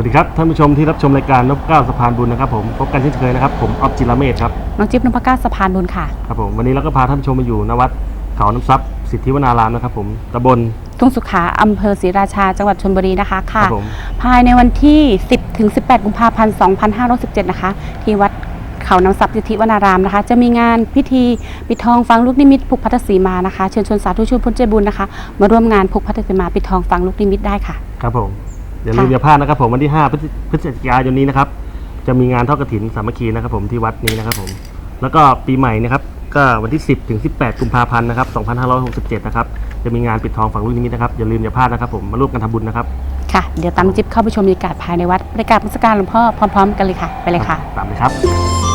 วัสดีครับ ท่านผู้ชมที่รับชมรายการนพเก้าสะพานบุญนะครับผมพบกันเช่นเคยนะครับ ผมออฟจิรเมธครับน้องจิ๊บนพก้าสะพานบุญค่ะครับผมวันนี้เราก็พาท่านผู้ชมมาอยู่ณวัดเขาน้ำซับสิทธิวนารามนะครับผมตำบลทุ่งสุขาอำเภอศรีราชาจังหวัดชลบุรีนะคะคค่ะรับผมภายในวันที่ 10ถึง18 กุมภาพันธ์ 2567นะคะ ที่วัดเขาน้ำซับสิทธิวนารามนะคะ จะมีงานพิธีปิดทองฟังลูกนิมิตผูกพัทธสีมานะคะ เชิญชวนสาธุชนพุทธใจบุญนะคะ มาร่วมงานผูกพัทธสีมาปิดทองฟังลูกนิมิตได้ค่ะ ครับผม อย่าลืมค่ะอย่าพลาดนะครับ ผมวันที่5พฤศพฤศจิกายนนี้นะครับ จะมีงานทอดกระถินสามัคคีนะครับ ผมที่วัดนี้นะครับ ผม แล้วก็ปีใหม่นะครับ ก็วันที่ 10 ถึง 18 กุมภาพันธ์นะครับ 2567 นะครับ จะมีงานปิดทองฝังลูกนิมิตนะครับ อย่าลืมอย่าพลาดนะครับผมมาร่วมกันทำบุญนะครับ ค่ะ เดี๋ยวตามน้องจิ๊บเข้าไปชมบรรยากาศภายในวัดบรรยากาศพุทธการหลวงพ่อพร้อม ๆ กันเลยค่ะ ไปเลยค่ะ ตามเลยครับ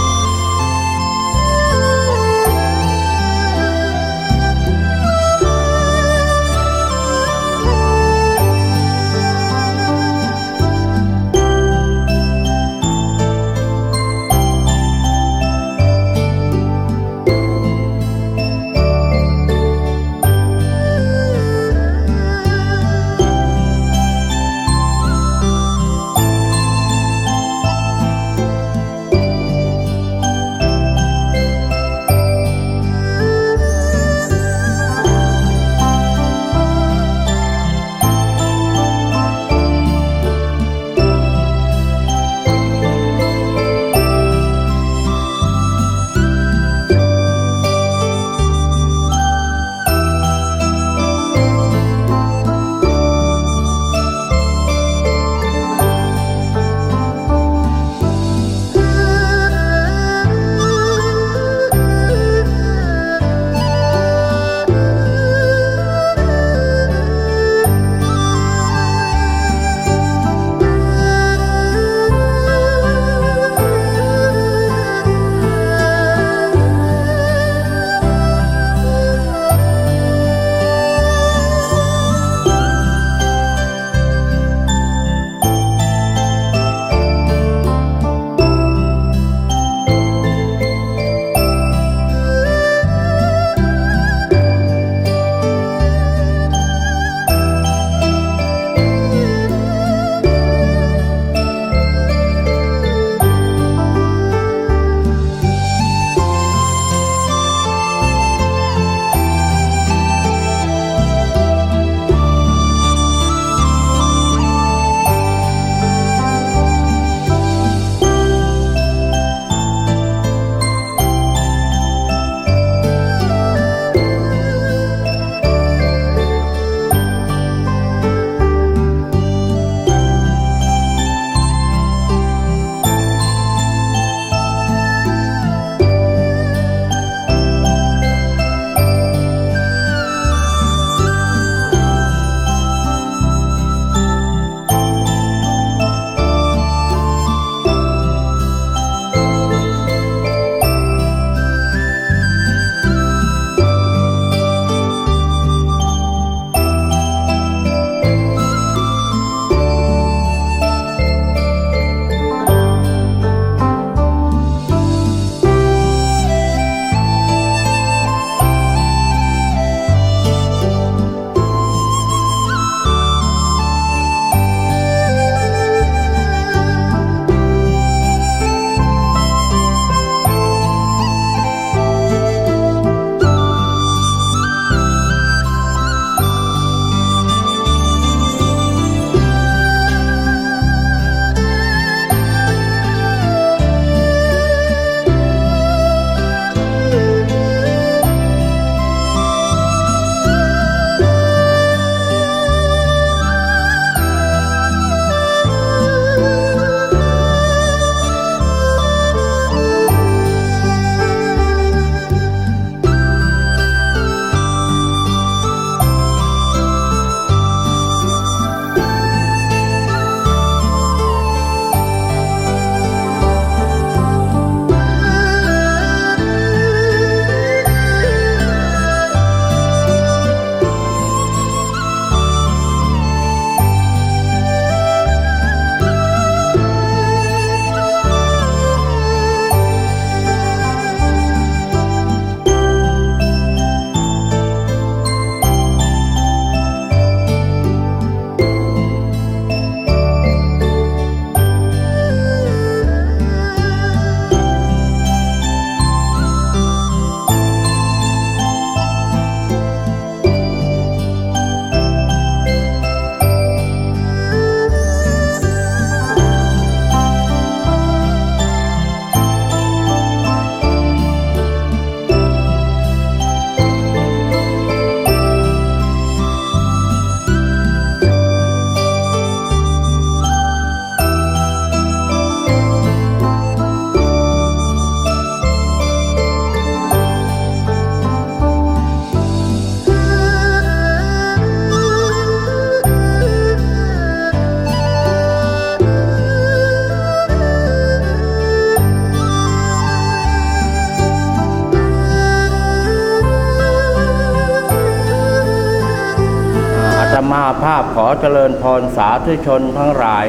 อเจริญพรสาธุชนทั้งหลาย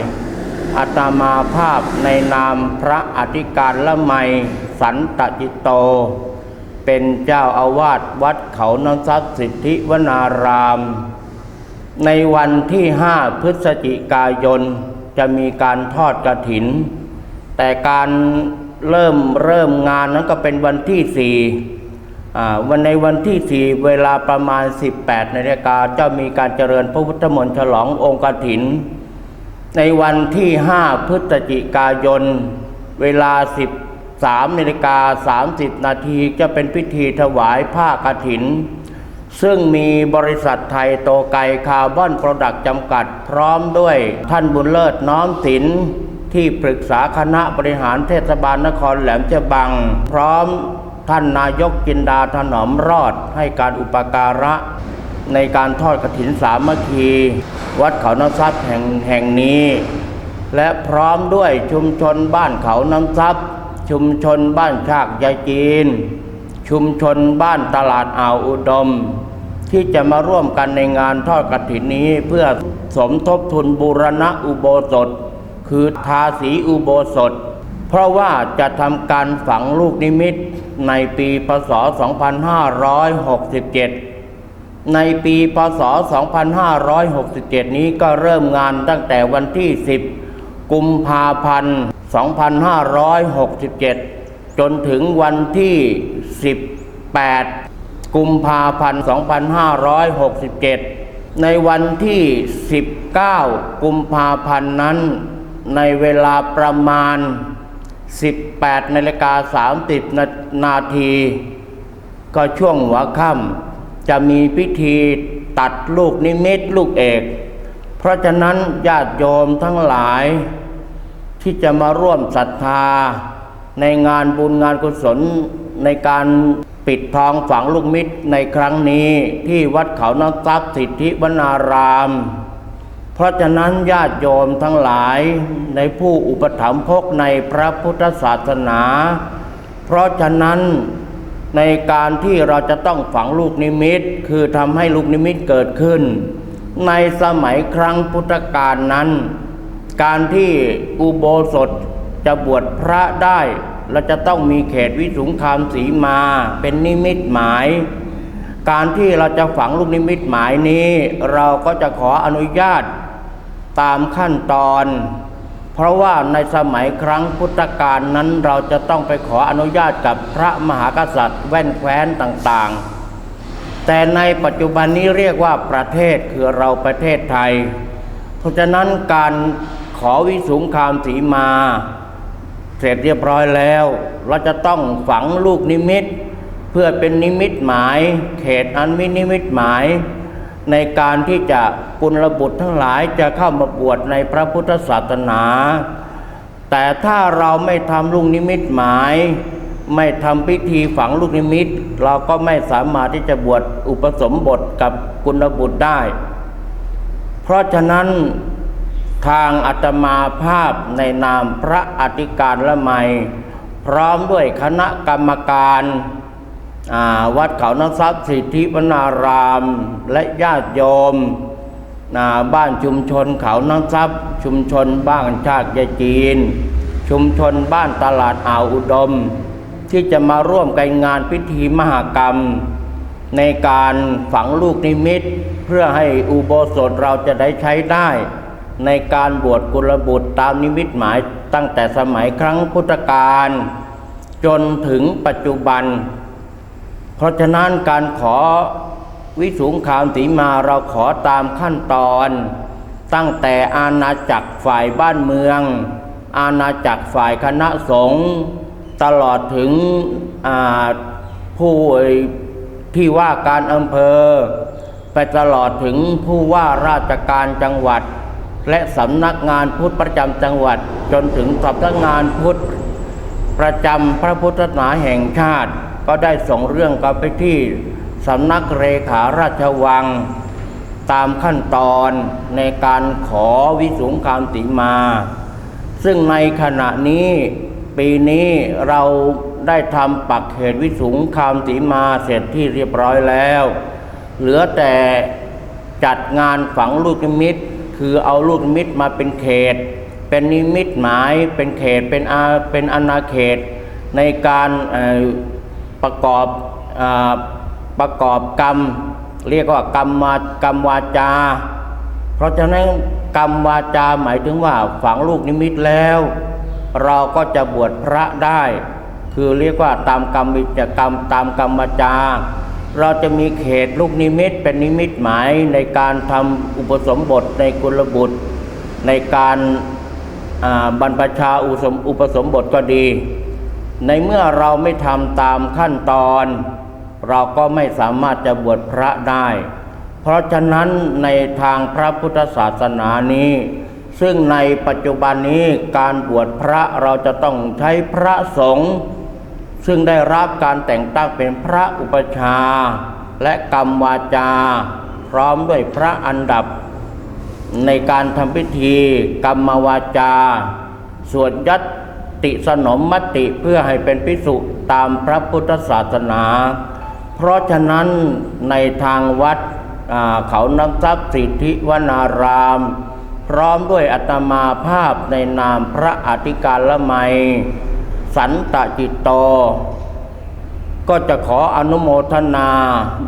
อาตมาภาพในนามพระอธิการละไมสันตจิตโต เป็นเจ้าอาวาสวัดเขาน้ำซับสิทธิวนาราม ในวันที่5พฤศจิกายนจะมีการทอดกระถิน แต่การเริ่มเริ่มงานนั้นก็เป็นวันที่4อ่ วันในวันที่ 4 เวลาประมาณ 18นาฬิกาจะมีการเจริญพระพุทธมนต์ฉลององค์กถิน ในวันที่ 5 พฤศจิกายน เวลา 13นาฬิกา30 นาทีจะเป็นพิธีถวายผ้ากถิน ซึ่งมีบริษัทไทยโตไกคาร์บอนโปรดักต์จำกัดพร้อมด้วยท่านบุญเลิศน้อมศิลที่ปรึกษาคณะบริหารเทศบาลนครแหลมฉบัง พร้อม ท่านนายกกินดาถนอมรอดให้การอุปการะ ในการทอดกฐินสามัคคี วัดเขาน้ำซับแห่งแห่งนี้ และพร้อมด้วยชุมชนบ้านเขาน้ำซับชุมชนบ้านชากยายจีน ชุมชนบ้านตลาดอ่าวอุดม ที่จะมาร่วมกันในงานทอดกฐินนี้เพื่อสมทบทุนบูรณะอุโบสถ คือทาสีอุโบสถ เพราะว่าจะทำการฝังลูกนิมิตในปีพศ 2567 ในปีพศ 2567 นี้ก็เริ่มงานตั้งแต่วันที่ 10 กุมภาพันธ์ 2567 จนถึงวันที่ 18 กุมภาพันธ์ 2567 ในวันที่ 19 กุมภาพันธ์นั้น ในเวลาประมาณ 18นาฬิกา30นานาที ก็ช่วงหัวค่ำจะมีพิธีตัดลูกนิมิตลูกเอก เพราะฉะนั้นญาติโยมทั้งหลาย ที่จะมาร่วมศรัทธา ในงานบุญงานกุศลในการปิดทองฝังลูกมิตรในครั้งนี้ที่วัดเขาน้ำซับสิทธิวนาราม เพราะฉะนั้นญาติโยมทั้งหลายในผู้อุปถัมภกในพระพุทธศาสนา เพราะฉะนั้นในการที่เราจะต้องฝังลูกนิมิต คือทำให้ลูกนิมิตเกิดขึ้น ในสมัยครั้งพุทธกาลนั้น การที่อุโบสถจะบวชพระได้เราจะต้องมีเขตวิสุงคามสีมาเป็นนิมิตหมาย การที่เราจะฝังลูกนิมิตหมายนี้ เราก็จะขออนุญาต ตามขั้นตอน เพราะว่าในสมัยครั้งพุทธกาลนั้นเราจะต้องไปขออนุญาตกับพระมหากษัตริย์ แว่นแคว้นต่างๆ แต่ในปัจจุบันนี้เรียกว่าประเทศคือเราประเทศไทย เพราะฉะนั้นการขอวิสุงคามสีมา เสร็จเรียบร้อยแล้ว เราจะต้องฝังลูกนิมิต เพื่อเป็นนิมิตหมาย เขตอันมินิมิตหมาย ในการที่จะกุลบุตรทั้งหลายจะเข้ามาบวชในพระพุทธศาสนา แต่ถ้าเราไม่ทำลูกนิมิตหมาย ไม่ทำพิธีฝังลูกนิมิต เราก็ไม่สามารถที่จะบวชอุปสมบทกับกุลบุตรได้ เพราะฉะนั้นทางอาตมาภาพในนามพระอธิการละไม พร้อมด้วยคณะกรรมการ วัดเขาน้ำซับสิทธิวนารามและญาติโยมบ้านชุมชนเขาน้ำซับชุมชนบ้านชาติยายจีน ชุมชนบ้านตลาดอ่าวอุดม ที่จะมาร่วมกันงานพิธีมหากรรม ในการฝังลูกนิมิต เพื่อให้อุโบสถเราจะได้ใช้ได้ ในการบวชกุลบุตรตามนิมิตหมายตั้งแต่สมัยครั้งพุทธกาลจนถึงปัจจุบัน เพราะฉะนั้นการขอวิสุงคามสีมาเราขอตามขั้นตอนตั้งแต่อาณาจักรฝ่ายบ้านเมือง อาณาจักรฝ่ายคณะสงฆ์ตลอดถึงผู้ที่ว่าการอำเภอ ไปตลอดถึงผู้ว่าราชการจังหวัด และสำนักงานพุทธประจำจังหวัด จนถึงสำนักงานพุทธประจำพระพุทธศาสนาแห่งชาติ ก็ได้ส่งเรื่องกลับไปที่สำนักเลขาราชวัง ตามขั้นตอนในการขอวิสุงคามติมา ซึ่งในขณะนี้ปีนี้เราได้ทำปักเขตวิสุงคามติมาเสร็จที่เรียบร้อยแล้ว เหลือแต่จัดงานฝังลูกนิมิต คือเอาลูกนิมิตมาเป็นเขต เป็นนิมิตหมายเป็นเขตเป็นอาเป็นอาณาเขตในการ ประกอบอประกอบกรรม เรียกว่ากรรมมากรรมวาจา เพราะฉะนั้นกรรมวาจาหมายถึงว่าฝังลูกนิมิตแล้ว เราก็จะบวชพระได้ คือเรียกว่าตามกรรมวิจกรรมตามกรรมวาจา เราจะมีเขตลูกนิมิตเป็นนิมิตหมายในการทำอุปสมบทในกุลบุตร ในการบรรพชาอุปสมบทก็ดี ในเมื่อเราไม่ทำตามขั้นตอน เราก็ไม่สามารถจะบวชพระได้ เพราะฉะนั้นในทางพระพุทธศาสนานี้ ซึ่งในปัจจุบันนี้การบวชพระเราจะต้องใช้พระสงฆ์ซึ่งได้รับการแต่งตั้งเป็นพระอุปชา และกรรมวาจา พร้อมด้วยพระอันดับ ในการทำพิธีกรรมวาจา สวดยัต ติสนมมติเพื่อให้เป็นพิสุตามพระพุทธศาสนา เพราะฉะนั้นในทางวัดเขาน้ำทรัพย์สิทธิวนาราม พร้อมด้วยอัตมาภาพในนามพระอธิการละไม สันตจิตโต ก็จะขออนุโมทนา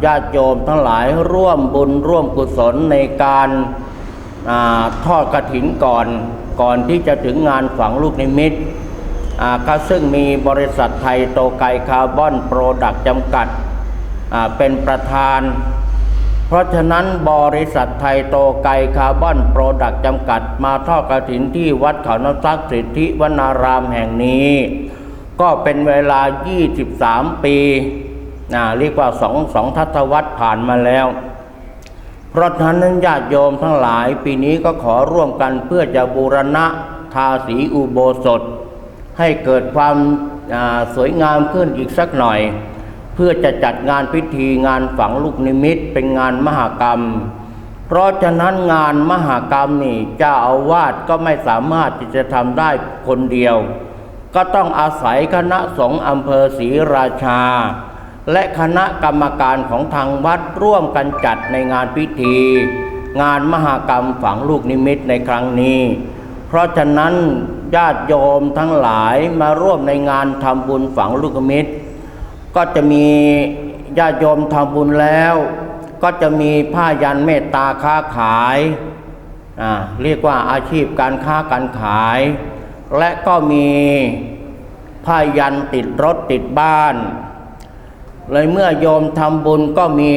ญาติโยมทั้งหลายร่วมบุญร่วมกุศลในการอทอดกระถินก่อนก่อนที่จะถึงงานฝังลูกนิมิต ก็ซึ่งมีบริษัทไทยโตไกคาร์บอนโปรดักต์จำกัดเป็นประธาน เพราะฉะนั้นบริษัทไทยโตไกคาร์บอนโปรดักต์จำกัด มาทอดกระถินที่วัดเขาน้ำซักสิทธิวนารามแห่งนี้ ก็เป็นเวลา 23 ปีนะเรียกว่าสองสองทศวรรษผ่านมาแล้ว เพราะฉะนั้นญาติโยมทั้งหลายปีนี้ก็ขอร่วมกันเพื่อจะบูรณะทาสีอุโบสถ ให้เกิดความสวยงามขึ้นอีกสักหน่อย เพื่อจะจัดงานพิธีงานฝังลูกนิมิตเป็นงานมหากรรม เพราะฉะนั้นงานมหากรรมนี่เจ้าอาวาสก็ไม่สามารถที่จะทำได้คนเดียว ก็ต้องอาศัยคณะสงฆ์อำเภอศรีราชา และคณะกรรมการของทางวัดร่วมกันจัดในงานพิธี งานมหากรรมฝังลูกนิมิตในครั้งนี้ เพราะฉะนั้น ญาติโยมทั้งหลายมาร่วมในงานทำบุญฝังลูกมิตร ก็จะมีญาติโยมทำบุญแล้ว ก็จะมีผ้ายันเมตตาค้าขายอ่าเรียกว่าอาชีพการค้าการขาย และก็มีผ้ายันติดรถติดบ้าน เลยเมื่อโยมทำบุญก็มี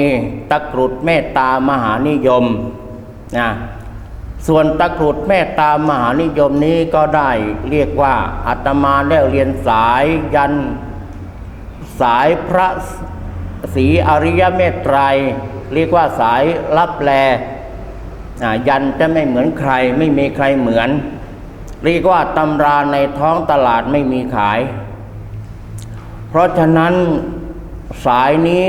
ตะกรุดเมตตามหานิยมนะ ส่วนตะกรุดเมตตามหานิยมนี้ก็ได้เรียกว่าอาตมาได้เรียนสายยันสายพระศรีอริยเมตไตรยเรียกว่าสายรับแลยันจะไม่เหมือนใครไม่มีใครเหมือน เรียกว่าตำราในท้องตลาดไม่มีขาย เพราะฉะนั้นสายนี้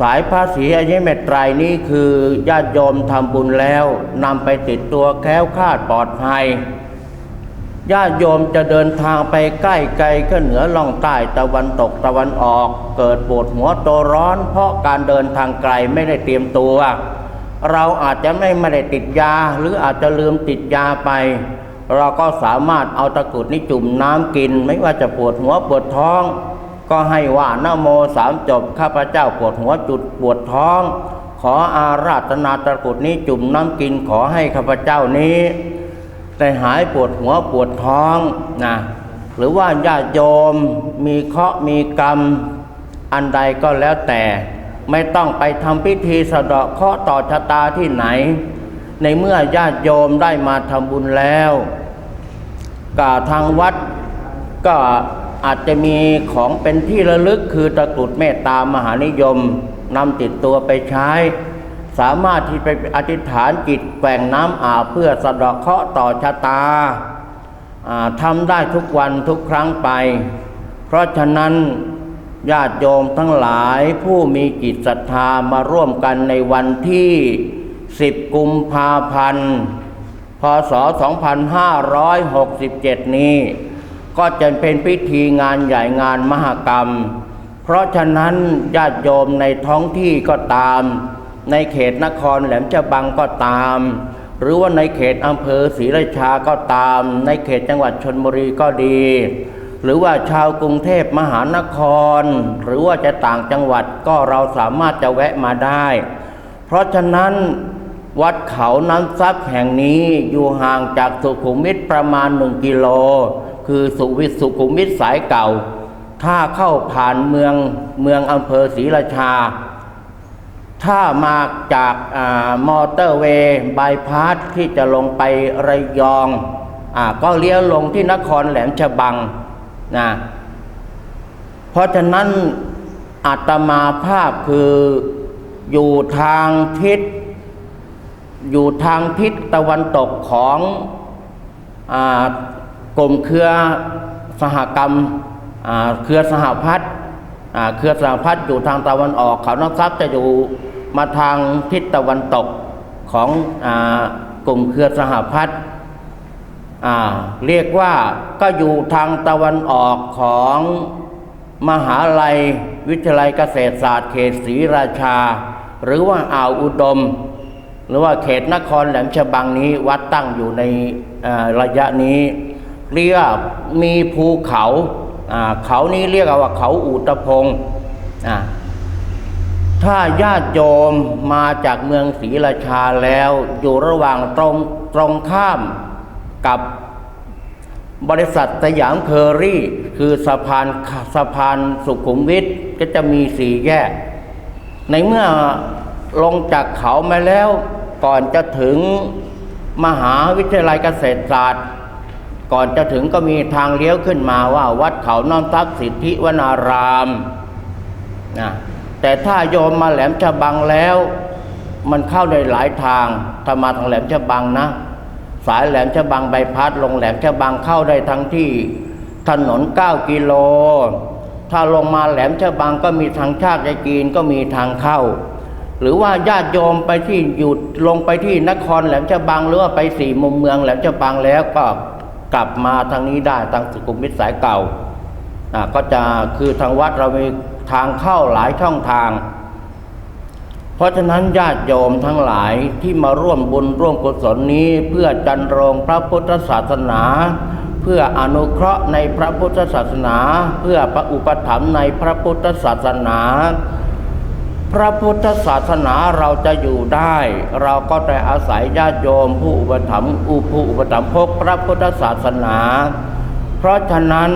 สายพระศรีอริยเมตไตรยนี้คือญาติโยมทำบุญแล้วนำไปติดตัวแคล้วคลาดปลอดภัยญาติโยมจะเดินทางไปใกล้ไกลก็เหนือล่องใต้ตะวันตกตะวันออก เกิดปวดหัวตัวร้อน เพราะการเดินทางไกลไม่ได้เตรียมตัว เราอาจจะไม่ไม่ได้ติดยา หรืออาจจะลืมติดยาไป เราก็สามารถเอาตะกรุดนี้จุ่มน้ำกิน ไม่ว่าจะปวดหัวปวดท้อง ก็ให้ว่านะโมสามจบข้าพเจ้าปวดหัวจุดปวดท้อง ขออาราธนาตะกุดนี้จุ่มน้ำกินขอให้ข้าพเจ้านี้แต่หายปวดหัวปวดท้องนะหรือว่าญาติโยมมีเคราะห์มีกรรม อันใดก็แล้วแต่ ไม่ต้องไปทำพิธีสะเดาะเคราะห์ต่อชะตาที่ไหน ในเมื่อญาติโยมได้มาทำบุญแล้วก็ทางวัดก็ อาจจะมีของเป็นที่ระลึกคือตะกรุดเมตตามหานิยมนำติดตัวไปใช้ สามารถที่ไปอธิษฐานจิตแกว่งน้ำอาบเพื่อสะดาะเคราะห์ต่อชะตาอ่าทำได้ทุกวันทุกครั้งไป เพราะฉะนั้นญาติโยมทั้งหลายผู้มีจิตศรัทธามาร่วมกันในวันที่ 10 กุมภาพันธ์ พศ 2567 นี้ ก็จะเป็นพิธีงานใหญ่งานมหกรรม เพราะฉะนั้นญาติโยมในท้องที่ก็ตาม ในเขตนครแหลมฉบังก็ตาม หรือว่าในเขตอำเภอศรีราชาก็ตาม ในเขตจังหวัดชนบุรีก็ดี หรือว่าชาวกรุงเทพมหานคร หรือว่าจะต่างจังหวัดก็เราสามารถจะแวะมาได้ เพราะฉะนั้นวัดเขาน้ำซับแห่งนี้อยู่ห่างจากสุขุมวิทประมาณ1กิโล คือสุวิทสุขุมวิทสายเก่า ถ้าเข้าผ่านเมืองเมืองอำเภอศรีราชา ถ้ามาจากอมอเตอร์เวย์บายพาสที่จะลงไประยองอก็เลี้ยวลงที่นครแหลมฉบังนะเพราะฉะนั้นอาตมาภาพคืออยู่ทางทิศ อยู่ทางทิศตะวันตกของอา กลุ่มเครือสหกรรมเครือสหพัฒน์เครือสหพัฒน์อยู่ทางตะวันออก เขานักทรัพย์จะอยู่มาทางทิศตะวันตกของอกลุ่มเครือสหพัฒน์เรียกว่าก็อยู่ทางตะวันออกของมหาลัย วิทยาลัยเกษตรศาสตร์เขตศรีราชา หรือว่าอ่าวอุดม หรือว่าเขตนครแหลมฉบังนี้วัดตั้งอยู่ในระยะนี้ เรียกมีภูเขาเขานี้เรียกว่าเขาอูตพงถ้าญาติโยมมาจากเมืองศรีราชาแล้ว อยู่ระหว่างตรงตรงข้ามกับบริษัทสยามเคอรี่ คือสะพานสะพานสุขุมวิทก็จะมีสี่แยก ในเมื่อลงจากเขามาแล้วก่อนจะถึงมหาวิทยาลัยเกษตรศาสตร์ ก่อนจะถึงก็มีทางเลี้ยวขึ้นมาว่าวัดเขาน้อมทักสิทธิวนารามนะแต่ถ้าโยมมาแหลมฉบังแล้ว มันเข้าได้หลายทางถ้ามาทางแหลมฉบังนะ สายแหลมฉบังใบพัดลงแหลมฉบังเข้าได้ทั้งที่ถนน 9 กิโล ถ้าลงมาแหลมฉบังก็มีทางชาติยากีนก็มีทางเข้า หรือว่าญาติโยมไปที่หยุดลงไปที่นครแหลมฉบังหรือว่าไปสี่มุมเมืองแหลมฉบังแล้วก็ กลับมาทางนี้ได้ทางสุขุมวิทสายเก่าก็จะคือทางวัดเรามีทางเข้าหลายช่องทาง เพราะฉะนั้นญาติโยมทั้งหลายที่มาร่วมบุญร่วมกุศลนี้ เพื่อจันรงพระพุทธศาสนา เพื่ออนุเคราะห์ในพระพุทธศาสนา เพื่อประอุปถัมภ์ในพระพุทธศาสนา พระพุทธศาสนาเราจะอยู่ได้ เราก็แต่อาศัยญาติโยมผู้อุปถัมภ์อุผู้อุปถัมภกพระพุทธศาสนา เพราะฉะนั้น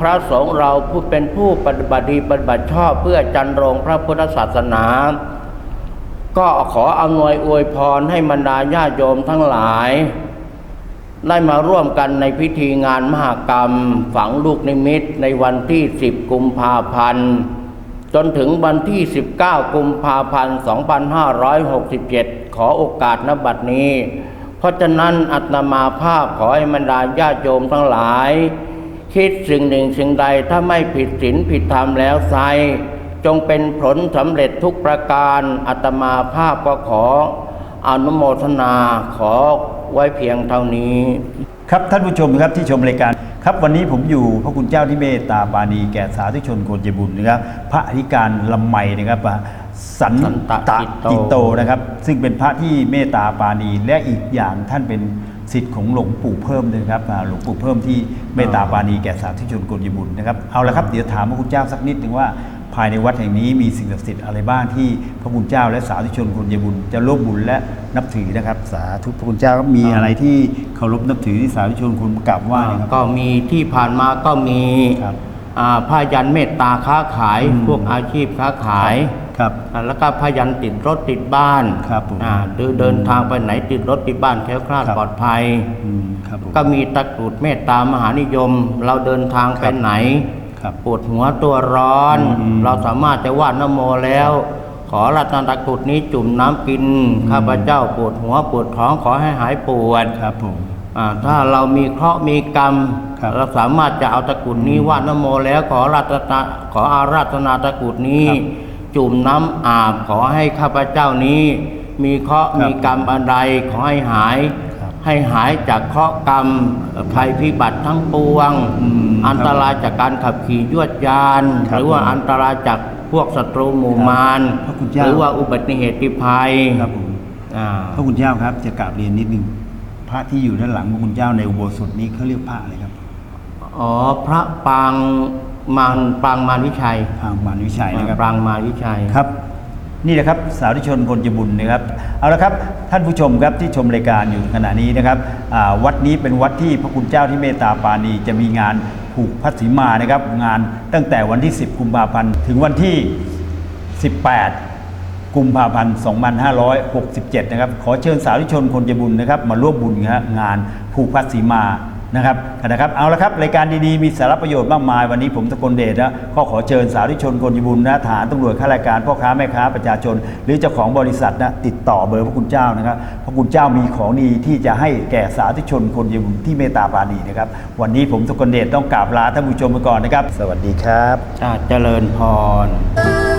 พระสงฆ์เราผู้เป็นผู้ปฏิบัติดีปฏิบัติชอบเพื่อจันรงพระพุทธศาสนา ก็ขออำนวยอวยพรให้บรรดาญาติโยมทั้งหลาย ได้มาร่วมกันในพิธีงานมหากรรม ฝังลูกนิมิตในวันที่ 10 กุมภาพันธ์ จนถึงวันที่ 19 กุมภาพันธ์ 2567 ขอโอกาสนบัดนี้ เพราะฉะนั้นอัตมาภาพขอให้บรรดาญาติโยมทั้งหลาย คิดสิ่งหนึ่งสิ่งใดถ้าไม่ผิดศีลผิดธรรมแล้วไซจงเป็นผลสำเร็จทุกประการอัตมาภาพก็ขออนุโมทนาขอไว้เพียงเท่านี้ ครับท่านผู้ชมครับที่ชมรายการ ครับวันนี้ผมอยู่พระคุณเจ้าที่เมตตาปาณีแก่สาธุชนคนเจบุญนะครับ พระอธิการลำไมนะครับสันตตะกิตโตนะครับ ซึ่งเป็นพระที่เมตตาปาณีและอีกอย่างท่านเป็นสิทธิ์ของหลวงปู่เพิ่มนะครับ หลวงปู่เพิ่มที่เมตตาปาณีแก่สาธุชนคนใจบุญนะครับ เอาละครับ เดี๋ยวถามพระคุณเจ้าสักนิดหนึ่งว่า ภายในวัดแห่งนี้มีสิ่งศักดิ์สิทธิ์อะไรบ้างที่พระคุณเจ้าและสาธุชนคนใจบุญจะร่วมบุญและนับถือนะครับ สาธุพระคุณเจ้าครับมีอะไรที่เคารพนับถือที่สาธุชนคนกราบไหว้นะครับ ก็มีที่ผ่านมาก็มีครับอ่าผ้ายันเมตตาค้าขายอืมพวกอาชีพค้าขายครับอ่าแล้วก็ผ้ายันติดรถติดบ้านครับผมอ่าเดินเดินทางไปไหนติดรถติดบ้านแคล้วคลาดครับปลอดภัยอืมครับผมก็มีตะกรุดเมตตามหานิยม เราเดินทางไปไหนครับ ปวดหัวตัวร้อนอืมเราสามารถจะวาดนโมแล้ว ขอรัตนตะกรุดนี้จุ่มน้ำกิน ข้าพเจ้าปวดหัวปวดท้องขอให้หายปวดครับผมอ่าถ้าเรามีเคราะห์มีกรรมครับเราสามารถจะเอาตะกรุดนี้วาดนโมแล้วขอรัตนาขออาราธนาตะกรุดนี้ จุ่มน้ำอาบขอให้ข้าพเจ้านี้ มีเคราะห์ครับมีกรรมอันใดขอให้หายครับ ให้หายจากเคราะห์กรรมภัยพิบัติทั้งปวงอืมอันตรายจากการขับขี่ยวดยานครับหรือว่าผมอันตรายจากพวกศัตรูหมู่มารพระคุณเจ้าหรือว่าอุบัติเหตุภัยครับผมอ่าพระคุณเจ้าครับจะกราบเรียนนิดนึงพระที่อยู่ด้านหลังพระคุณเจ้าในอุโบสถนี้เขาเรียกพระอะไรครับอ๋อพระปางมารปางมารวิชัยทางมารวิชัยนะครับปางมารวิชัยครับ นี่แหละครับสาธุชนคนจะบุญนะครับเอาละครับท่านผู้ชมครับที่ชมรายการอยู่ขณะนี้นะครับวัดนี้เป็นวัดที่พระคุณเจ้าที่เมตตาปาณีจะมีงานผูกพัดสีมานะครับ งานตั้งแต่วันที่ 10 กุมภาพันธ์ถึงวันที่ 18 กุมภาพันธ์ 2567 นะครับขอเชิญสาธุชนคนใจบุญนะครับมาร่วมบุญงานผูกพัดสีมา นะครับนะครับเอาละครับรายการดีๆมีสาระประโยชน์มากมาย วันนี้ผมตะกลเดชนะก็ขอเชิญสาธุชนคนใจบุญนะฐานตำรวจข้าราชการพ่อค้าแม่ค้าประชาชน หรือเจ้าของบริษัทนะติดต่อเบอร์พระคุณเจ้านะครับพระคุณเจ้ามีของดีที่จะให้แก่สาธุชนคนใจบุญที่เมตตาปราณีนะครับวันนี้ผมตะกลเดชต้องกราบลาท่านผู้ชมไปก่อนนะครับ สวัสดีครับชาติเจริญพรเ